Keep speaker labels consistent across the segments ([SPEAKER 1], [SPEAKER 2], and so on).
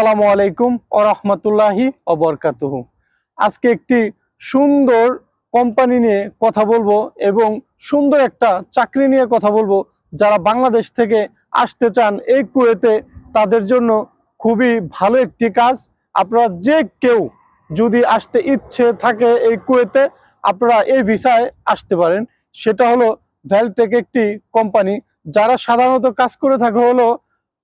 [SPEAKER 1] আসসালামু আলাইকুম আরহামতুল্লাহি অবরকাতুহু আজকে একটি সুন্দর কোম্পানি নিয়ে কথা বলব এবং সুন্দর একটা চাকরি নিয়ে কথা বলব। যারা বাংলাদেশ থেকে আসতে চান এই কুয়েতে, তাদের জন্য খুবই ভালো একটি কাজ। আপনারা যে কেউ যদি আসতে ইচ্ছে থাকে এই কুয়েতে, আপনারা এই ভিসায় আসতে পারেন। সেটা হলো ভ্যালটেক একটি কোম্পানি যারা সাধারণত কাজ করে থাকে হলো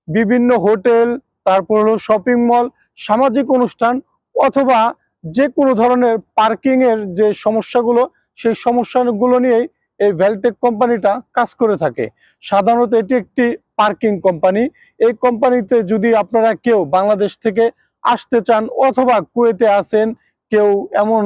[SPEAKER 1] বিভিন্ন হোটেল তারপর হলো শপিং মল সামাজিক অনুষ্ঠান অথবা যে কোনো ধরনের পার্কিং এর যে সমস্যাগুলো, সেই সমস্যাগুলো নিয়েই এই ভ্যালটেক কোম্পানিটা কাজ করে থাকে। সাধারণত এটি একটি পার্কিং কোম্পানি এই কোম্পানিতে যদি আপনারা কেউ বাংলাদেশ থেকে আসতে চান অথবা কুয়েতে আসেন কেউ এমন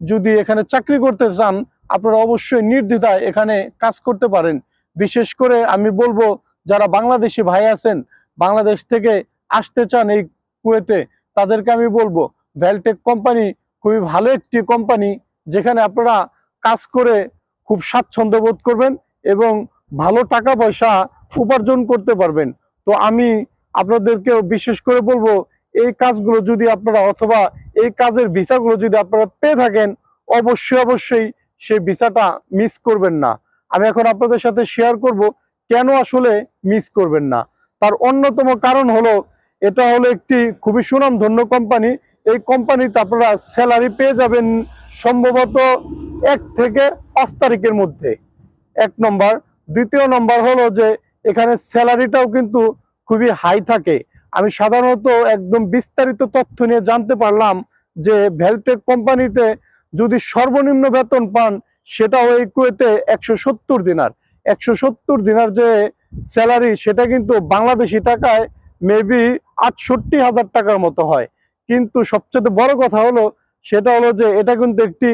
[SPEAKER 1] যদি এখানে চাকরি করতে চান, আপনারা অবশ্যই নির্দ্বিধায় এখানে কাজ করতে পারেন। বিশেষ করে আমি বলব, যারা বাংলাদেশি ভাই আছেন, বাংলাদেশ থেকে আসতে চান এই কুয়েতে, তাদেরকে আমি বলব ভ্যালটেক কোম্পানি খুবই ভালো একটি কোম্পানি যেখানে আপনারা কাজ করে খুব স্বাচ্ছন্দ্য বোধ করবেন এবং ভালো টাকা পয়সা উপার্জন করতে পারবেন। তো আমি আপনাদেরকেও বিশেষ করে বলব, এই কাজগুলো যদি আপনারা অথবা এই কাজের ভিসাগুলো যদি আপনারা পেয়ে থাকেন, অবশ্যই অবশ্যই সেই ভিসাটা মিস করবেন না। আমি এখন আপনাদের সাথে শেয়ার করব, কেন আসলে মিস করবেন না? তার অন্যতম কারণ হলো এটা হলো একটি খুবই সুনামধন্য কোম্পানি এই কোম্পানিতে আপনারা স্যালারি পেয়ে যাবেন সম্ভবত এক থেকে পাঁচ তারিখের মধ্যে। এক নম্বর। দ্বিতীয় নম্বর হলো যে এখানে স্যালারিটাও কিন্তু খুবই হাই থাকে। আমি সাধারণত একদম বিস্তারিত তথ্য নিয়ে জানতে পারলাম যে ভ্যালটেক কোম্পানিতে যদি সর্বনিম্ন বেতন পান, সেটাও এই কুয়েতে একশো সত্তর দিনার। একশো সত্তর দিনার যে স্যালারি সেটা কিন্তু বাংলাদেশি টাকায় মেবি আটষট্টি হাজার টাকার মতো হয়। কিন্তু সবচেয়ে বড় কথা হলো, সেটা হলো যে এটা কিন্তু একটি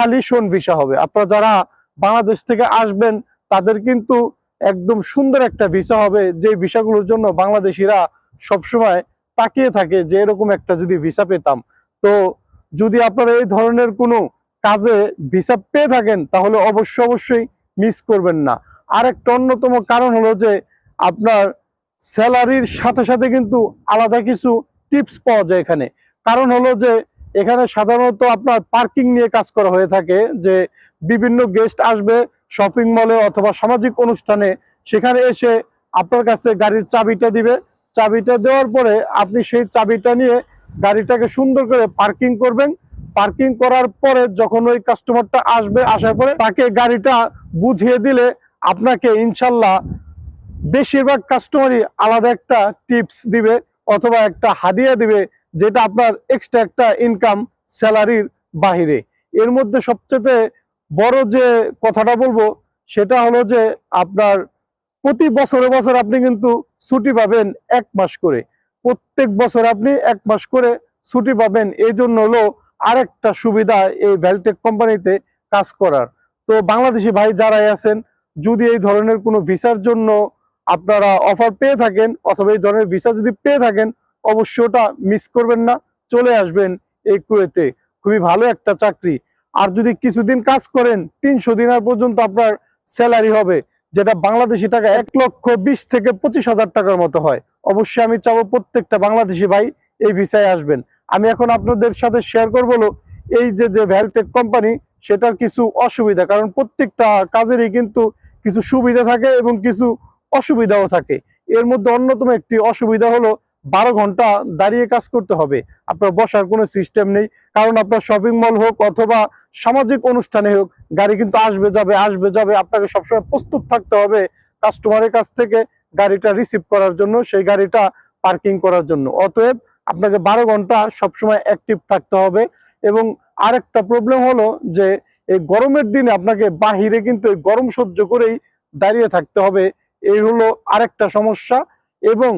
[SPEAKER 1] আলিশন ভিসা হবে। আপনারা যারা বাংলাদেশ থেকে আসবেন, তাদের কিন্তু একদম সুন্দর একটা ভিসা হবে, যে ভিসাগুলোর জন্য বাংলাদেশিরা সবসময় তাকিয়ে থাকে যে এরকম একটা যদি ভিসা পেতাম। তো যদি আপনারা এই ধরনের কোনো কাজে ভিসা পেয়ে থাকেন, তাহলে অবশ্য অবশ্যই মিস করবেন না। আর একটা অন্যতম কারণ হলো যে আপনার স্যালারির সাথে সাথে কিন্তু আলাদা কিছু টিপস পাওয়া যায় এখানে। কারণ হলো যে, এখানে সাধারণত আপনার পার্কিং নিয়ে কাজ করা হয়ে থাকে, যে বিভিন্ন গেস্ট আসবে শপিং মলে অথবা সামাজিক অনুষ্ঠানে, সেখানে এসে আপনার কাছে গাড়ির চাবিটা দিবে। চাবিটা দেওয়ার পরে আপনি সেই চাবিটা নিয়ে গাড়িটাকে সুন্দর করে পার্কিং করবেন। পার্কিং করার পরে যখন ওই কাস্টমারটা আসবে, আসার পরে তাকে গাড়িটা বুঝিয়ে দিলে আপনাকে ইনশাল্লাহ বেশিরভাগ কাস্টমারই আলাদা একটা টিপস দিবে অথবা একটা হাদিয়া দিবে যেটা আপনার এক্সট্রা একটা ইনকাম স্যালারির বাহিরে। এর মধ্যে সবচেয়ে বড় যে কথাটা বলব সেটা হলো যে আপনার প্রতি বছরে বছর আপনি কিন্তু ছুটি পাবেন এক মাস করে। প্রত্যেক বছর আপনি এক মাস করে ছুটি পাবেন। এই জন্য হলো আরেকটা সুবিধা এই ভ্যালটেক কোম্পানিতে কাজ করার। তো বাংলাদেশি ভাই যারাই আছেন, যদি এই ধরনের কোনো ভিসার জন্য আপনারা অফার পেয়ে থাকেন অথবা এই ধরনের ভিসা যদি পেয়ে থাকেন, অবশ্যই ওটা মিস করবেন না, চলে আসবেন এই কুয়েতে। খুবই ভালো একটা চাকরি। আর যদি কিছুদিন কাজ করেন, তিনশো দিনের পর্যন্ত আপনার স্যালারি হবে, যেটা বাংলাদেশি টাকা এক লক্ষ বিশ থেকে পঁচিশ হাজার টাকার মতো হয়। অবশ্যই আমি চাবো প্রত্যেকটা বাংলাদেশি ভাই এই ভিসায় আসবেন। আমি এখন আপনাদের সাথে শেয়ার করব এই যে যে ভ্যালটেক কোম্পানি সেটার কিছু অসুবিধা। কারণ প্রত্যেকটা কাজেরই কিন্তু কিছু সুবিধা থাকে এবং কিছু অসুবিধাও থাকে। এর মধ্যে অন্যতম একটি অসুবিধা হলো বারো ঘণ্টা দাঁড়িয়ে কাজ করতে হবে। আপনার বসার কোনো সিস্টেম নেই। কারণ আপনার শপিং মল হোক অথবা সামাজিক অনুষ্ঠানে হোক, গাড়ি কিন্তু আসবে যাবে আসবে যাবে। আপনাকে সবসময় প্রস্তুত থাকতে হবে কাস্টমারের কাছ থেকে গাড়িটা রিসিভ করার জন্য, সেই গাড়িটা পার্কিং করার জন্য। অতএব আপনাকে বারো ঘণ্টা সবসময় অ্যাক্টিভ থাকতে হবে। এবং আরেকটা প্রবলেম হলো যে, এই গরমের দিনে আপনাকে বাহিরে কিন্তু গরম সহ্য করেই দাঁড়িয়ে থাকতে হবে। এই হলো আরেকটা সমস্যা এবং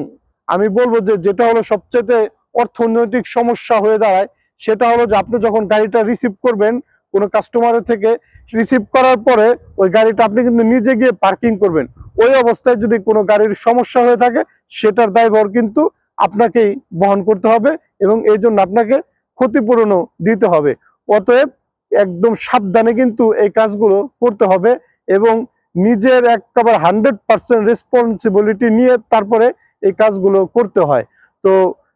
[SPEAKER 1] আমি বলব যে যেটা হলো সবচেয়ে অর্থনৈতিক সমস্যা হয়ে দাঁড়ায়, সেটা হলো যে আপনি যখন গাড়িটা রিসিভ করবেন কোনো কাস্টমারের থেকে রিসিভ করার পরে ওই গাড়িটা আপনি কিন্তু নিজে গিয়ে পার্কিং করবেন। ওই অবস্থায় যদি কোনো গাড়ির সমস্যা হয়ে থাকে, সেটার দায়ভার কিন্তু আপনাকেই বহন করতে হবে এবং এই জন্য আপনাকে ক্ষতিপূরণও দিতে হবে। অতএব একদম সাবধানে কিন্তু এই কাজগুলো করতে হবে এবং নিজের একেবারে হান্ড্রেড পার্সেন্ট রেসপন্সিবিলিটি নিয়ে তারপরে এই কাজগুলো করতে হয়। তো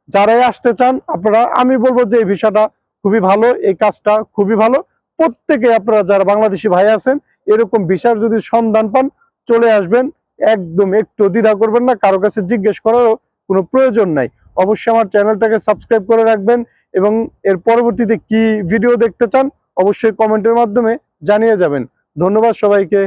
[SPEAKER 1] যারাই আসতে চান, আপনারা, আমি বলব যে এই ভিসাটা খুবই ভালো, এই কাজটা খুবই ভালো। প্রত্যেকে আপনারা যারা বাংলাদেশি ভাই আছেন, এরকম ভিসার যদি সন্ধান পান, চলে আসবেন। একদম একটু দ্বিধা করবেন না, কারও কাছে জিজ্ঞেস করারও কোনো প্রয়োজন নাই। অবশ্যই আমার চ্যানেলটাকে সাবস্ক্রাইব করে রাখবেন এবং এর পরবর্তীতে কি ভিডিও দেখতে চান, অবশ্যই কমেন্টের মাধ্যমে জানিয়ে যাবেন। ধন্যবাদ সবাইকে।